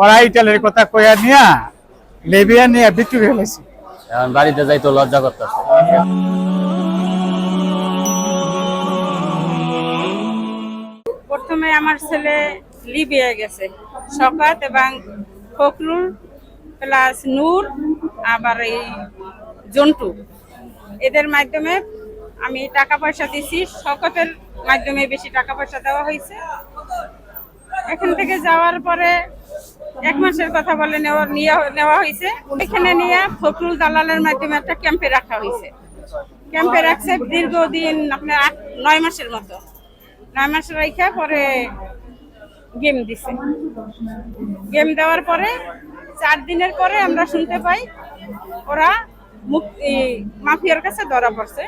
ওরা ইটালির কথা কইয়া নিয়া লেবিয়া নিয়ে বিক্রি করে ফেলেছি। এখন বাড়িতে যাইতো লজ্জা করতেছে। প্রথমে আমার ছেলে লিবিয়া গেছে। শকাত এবং ফখরুল প্লাস নূর আবার এই জন্টু। এদের মাধ্যমে আমি টাকা পয়সা দিছি। শকতের মাধ্যমে বেশি টাকা পয়সা দেওয়া হয়েছে। এখান থেকে যাওয়ার পরে এক মাসের কথা বলে নেওয়া নিয়ে- নেওয়া হয়েছে। এখানে নিয়ে ফখরুল দালালের মাধ্যমে একটা ক্যাম্পে রাখা হয়েছে। ক্যাম্পে রাখছে দীর্ঘদিন আপনার আট নয় মাসের মতো। নয় মাস রেখে পরে গেম দিছে। গেম দেওয়ার পরে চার দিনের পরে আমরা শুনতে পাই ওরা মুক্তি মাফিয়ার কাছে ধরা পড়ছে।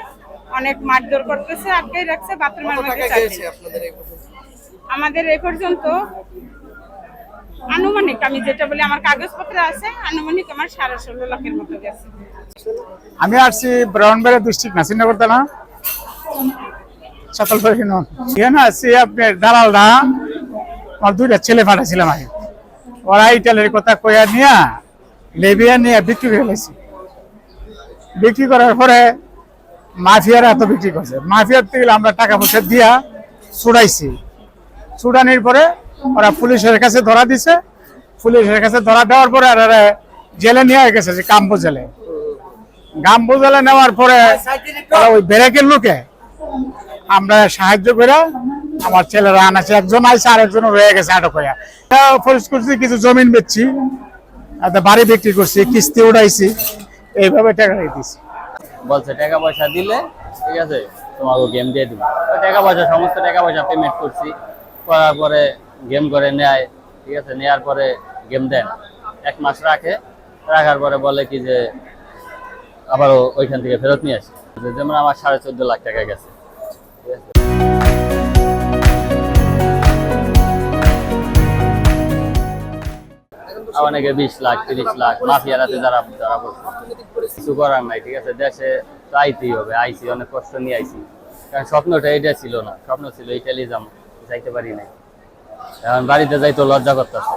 অনেক মারধর করতেছে আটকে রাখছে বাথরুমের মধ্যে আমাদের এ পর্যন্ত আনুমানিক, আমি যেটা বলি, আমার কাগজপত্র আছে, আনুমানিক আমার সাড়ে ষোলো লাখের মতো গেছে। আমি আসছি ডিস্ট্রিক্ট হিনন। এখানে আসছি আপনার দালালরা আমার দুইটা ছেলে পাঠাছিলাম আমি। ওরা ইটালির কথা কইয়া নিয়া লেবিয়া নিয়ে বিক্রি করে ফেলেছি। বিক্রি করার পরে মাফিয়ারা এত বিক্রি করছে। মাফিয়ার থেকে আমরা টাকা পয়সা দিয়া ছুড়াইছি। ছুটানির পরে ওরা পুলিশের কাছে ধরা দিছে। পুলিশের কাছে ধরা দেওয়ার পরে আর জেলে নিয়ে গেছে, যে কাম্পো জেলে। গাম্বু জেলে নেওয়ার পরে ওই ব্যারেকের লোকে আমরা সাহায্য করে আমার ছেলেরা আনাছে, একজন আইসে আর একজন রয়ে গেছে আটক হয়ে। ফরিস করছি, কিছু জমিন বেচছি বাড়ি বিক্রি করছি, কিস্তি উঠাইছি, এইভাবে টাকা দিয়েছি বলছে, টাকা পয়সা দিলে, ঠিক আছে, তোমাকে গেম দিয়ে দিব। টাকা পয়সা, সমস্ত টাকা পয়সা পেমেন্ট করছি, করার পরে গেম করে নেয়, ঠিক আছে, নেয়ার পরে গেম দেন। এক মাস রাখে, রাখার পরে বলে কি যে, আবারও ওইখান থেকে ফেরত নিয়ে আসে। যেমন আমার সাড়ে চোদ্দ লাখ টাকা গেছে অনেকে বিশ লাখ, তিরিশ লাখ, মাফিয়ারাতে যারা যারা পড়ছে কিছু করার নাই, ঠিক আছে, দেশে তো আইতেই হবে আইসি অনেক কষ্ট নিয়ে আইসি কারণ স্বপ্নটা এটা ছিল না, স্বপ্ন ছিল ইটালি যাম, যাইতে পারি নাই। এখন বাড়িতে যাইতো লজ্জা করতেছে।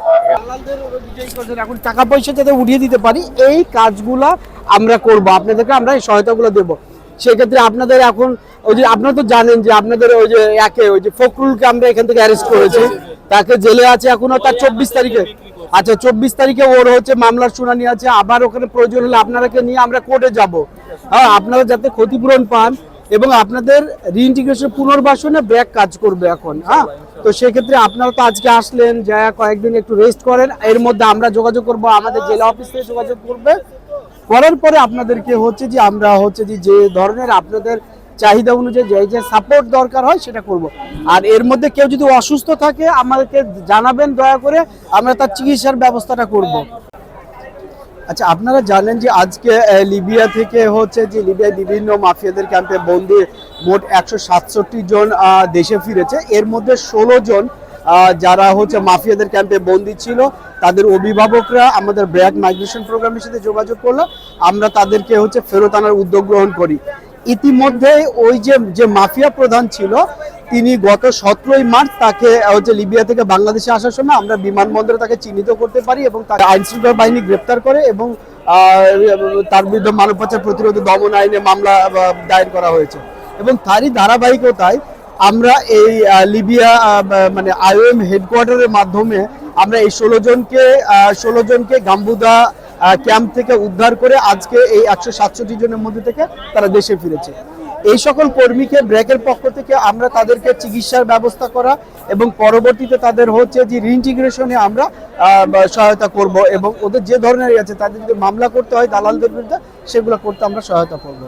টাকা পয়সা যাতে উঠিয়ে দিতে পারি, এই কাজগুলা আমরা করব। আপনাদেরকে আমরা এই সহায়তাগুলো দেব। সেক্ষেত্রে আপনাদের এখন, ওই যে আপনারা তো জানেন যে আপনাদের ওই যে একে, ওই যে ফখরুলকে আমরা এখান থেকে অ্যারেস্ট করেছি। তাকে জেলে আছে এখনও, তার চব্বিশ তারিখে। আচ্ছা চব্বিশ তারিখে ওর হচ্ছে মামলার শুনানি আছে। আবার ওখানে প্রয়োজন হলে আপনারাকে নিয়ে আমরা কোর্টে যাব। হ্যাঁ আপনারা যাতে ক্ষতিপূরণ পান এবং আপনাদের রিইন্টিগ্রেশন পুনর্বাসনে ব্যাক কাজ করবে এখন হ্যাঁ? তো সেক্ষেত্রে আপনারা তো আজকে আসলেন যা কয়েকদিন একটু রেস্ট করেন। এর মধ্যে আমরা যোগাযোগ করব, আমাদের জেলা অফিস থেকে যোগাযোগ করবে। করার পরে আপনাদেরকে হচ্ছে যে আমরা হচ্ছে যে যে ধরনের আপনাদের চাহিদা অনুযায়ী যে যে সাপোর্ট দরকার হয় সেটা করব। আর এর মধ্যে কেউ যদি অসুস্থ থাকে আমাদেরকে জানাবেন দয়া করে, আমরা তার চিকিৎসার ব্যবস্থাটা করব। আচ্ছা আপনারা জানেন যে আজকে লিবিয়া থেকে হচ্ছে যে লিবিয়ায় বিভিন্ন মাফিয়াদের ক্যাম্পে বন্দি মোট একশো সাতষট্টি জন দেশে ফিরেছে। এর মধ্যে ষোলো জন যারা হচ্ছে মাফিয়াদের ক্যাম্পে বন্দি ছিল, তাদের অভিভাবকরা আমাদের ব্র্যাক মাইগ্রেশন প্রোগ্রামের সাথে যোগাযোগ করল। আমরা তাদেরকে হচ্ছে ফেরত আনার উদ্যোগ গ্রহণ করি। ইতিমধ্যে ওই যে যে মাফিয়া প্রধান ছিল তিনি গত সতেরোই মার্চ তাকে হচ্ছে লিবিয়া থেকে বাংলাদেশে আসার সময় আমরা বিমানবন্দরে তাকে চিহ্নিত করতে পারি এবং তাকে আইন শৃঙ্খলা বাহিনী গ্রেপ্তার করে এবং তার বিরুদ্ধে মানব পাচার প্রতিরোধ দমন আইনে মামলা দায়ের করা হয়েছে। এবং তারই ধারাবাহিকতায় আমরা এই লিবিয়া মানে আইওএম হেডকোয়ার্টারের মাধ্যমে আমরা এই ষোলো জনকে ষোলো জনকে গাম্বুদা ক্যাম্প থেকে উদ্ধার করে আজকে এই একশো সাতষট্টি জনের মধ্যে থেকে তারা দেশে ফিরেছে। এই সকল কর্মীকে ব্র্যাকের পক্ষ থেকে আমরা তাদেরকে চিকিৎসার ব্যবস্থা করা এবং পরবর্তীতে তাদের হচ্ছে যে রিইন্টিগ্রেশনে আমরা সহায়তা করব এবং ওদের যে ধরনের আছে, তাদের যদি মামলা করতে হয় দালালদের বিরুদ্ধে, সেগুলো করতে আমরা সহায়তা করব।